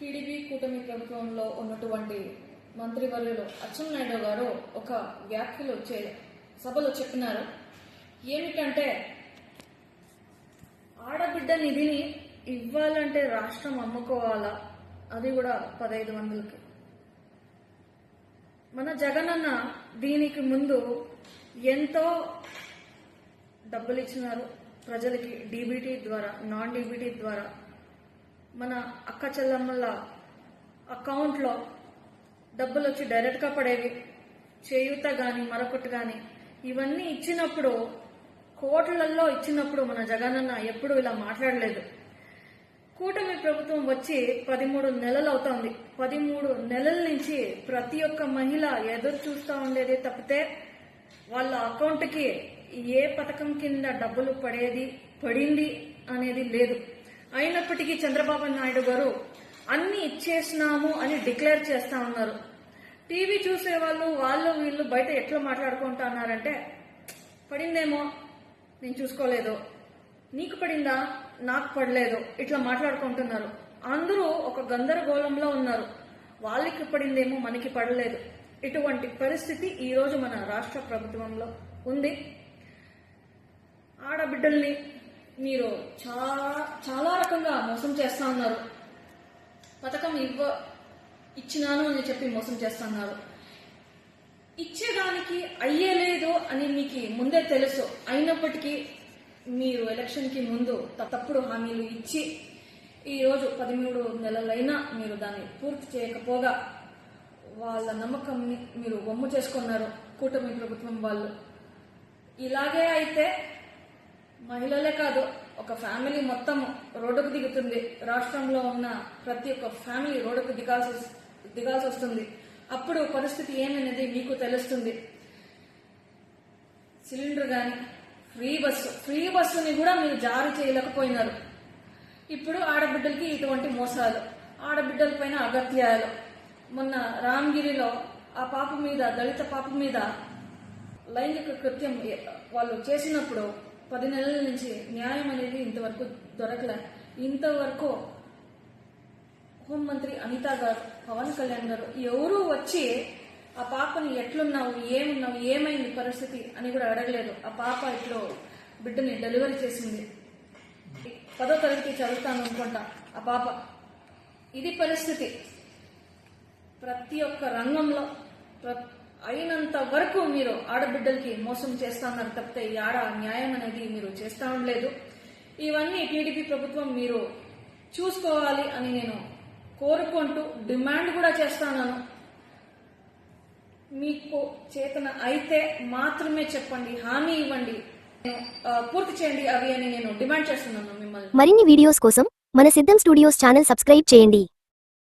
TDP కూటమి ప్రభుత్వంలో ఉన్నటువంటి మంత్రివర్యులు అచ్చెన్నాయుడు గారు ఒక వ్యాఖ్యలు చే సభలో చెప్పినారు. ఏమిటంటే ఆడబిడ్డ నిధిని ఇవ్వాలంటే రాష్ట్రం అమ్ముకోవాలా? అది కూడా పదహైదు వందలకి. మన జగనన్న దీనికి ముందు ఎంతో డబ్బులు ఇచ్చినారు. ప్రజలకి డీబీటీ ద్వారా నాన్ డీబీటీ ద్వారా మన అక్క చెల్లమ్మల అకౌంట్లో డబ్బులు వచ్చి డైరెక్ట్గా పడేవి. చేయూత కానీ మరొకటి కానీ ఇవన్నీ ఇచ్చినప్పుడు కోట్లల్లో ఇచ్చినప్పుడు మన జగనన్న ఎప్పుడు ఇలా మాట్లాడలేదు. కూటమి ప్రభుత్వం వచ్చి పదిమూడు నెలలు అవుతోంది పదిమూడు నెలల నుంచి ప్రతి ఒక్క మహిళ ఎదురు చూస్తూ ఉండేది తప్పితే వాళ్ళ అకౌంట్కి ఏ పథకం కింద డబ్బులు పడేది పడింది అనేది లేదు. అయినప్పటికీ చంద్రబాబు నాయుడు గారు అన్ని ఇచ్చేసినాము అని డిక్లేర్ చేస్తా ఉన్నారు. టీవీ చూసే వాళ్ళు వాళ్ళు వీళ్ళు బయట ఎట్లా మాట్లాడుకుంటా మాట్లాడుకుంటున్నారంటే పడిందేమో? నేను చూసుకోలేదు. నీకు పడిందా? నాకు పడలేదు. ఇట్లా మాట్లాడుకుంటున్నారు. అందరూ ఒక గందరగోళంలో ఉన్నారు. వాళ్ళకి పడిందేమో మనకి పడలేదు. ఇటువంటి పరిస్థితి ఈరోజు మన రాష్ట్ర ప్రభుత్వంలో ఉంది. ఆడబిడ్డల్ని మీరు చాలా చాలా రకంగా మోసం చేస్తా ఉన్నారు పథకం ఇవ్వ ఇచ్చినాను అని చెప్పి మోసం చేస్తున్నారు ఇచ్చేదానికి అయ్యేలేదు అని మీకు ముందే తెలుసు. అయినప్పటికీ మీరు ఎలక్షన్కి ముందు తప్పుడు హామీలు ఇచ్చి ఈరోజు పదిమూడు నెలలైనా మీరు దాన్ని పూర్తి చేయకపోగా వాళ్ళ నమ్మకంని మీరు వమ్ము చేసుకున్నారు కూటమి ప్రభుత్వం వాళ్ళు. ఇలాగే అయితే మహిళలే కాదు ఒక ఫ్యామిలీ మొత్తం రోడ్డుకు దిగుతుంది. రాష్ట్రంలో ఉన్న ప్రతి ఒక్క ఫ్యామిలీ రోడ్డుకు దిగాల్సి దిగాల్సి వస్తుంది. అప్పుడు పరిస్థితి ఏమనేది మీకు తెలుస్తుంది. సిలిండర్ కానీ ఫ్రీ బస్సు ఫ్రీ బస్సుని కూడా మీరు జారీ చేయలేకపోయినారు. ఇప్పుడు ఆడబిడ్డలకి ఇటువంటి మోసాలు ఆడబిడ్డల పైన అగత్యాలు. మొన్న రామగిరిలో ఆ పాప మీద దళిత పాప మీద లైంగిక కృత్యం వాళ్ళు చేసినప్పుడు పది నెలల నుంచి న్యాయం అనేది ఇంతవరకు దొరకలే. ఇంతవరకు హోంమంత్రి అనిత గారు పవన్ కళ్యాణ్ గారు ఎవరు వచ్చి ఆ పాపని ఎట్లున్నావు? ఏమున్నావు? ఏమైంది పరిస్థితి? అని కూడా అడగలేదు. ఆ పాప ఇట్లో బిడ్డని డెలివరీ చేసింది. పదో తరగతి చదువుతాను అనుకుంటా. ఆ పాప. ఇది పరిస్థితి. ప్రతి ఒక్క రంగంలో ప్రతి అయినంత వరకు మీరు ఆడబిడ్డలకి మోసం చేస్తున్నారు తప్పితే ఈ ఆడ న్యాయం అనేది మీరు చేస్తా ఉండలేదు. ఇవన్నీ టీడీపీ ప్రభుత్వం మీరు చూసుకోవాలి అని నేను కోరుకుంటూ డిమాండ్ కూడా చేస్తాను మీకు చేతన అయితే మాత్రమే చెప్పండి హామీ ఇవ్వండి పూర్తి చేయండి అవి అని నేను డిమాండ్ చేస్తున్నాను మిమ్మల్ని. మరిన్ని వీడియోస్ కోసం మన సిద్ధం స్టూడియోస్ ఛానల్ సబ్స్క్రైబ్ చేయండి.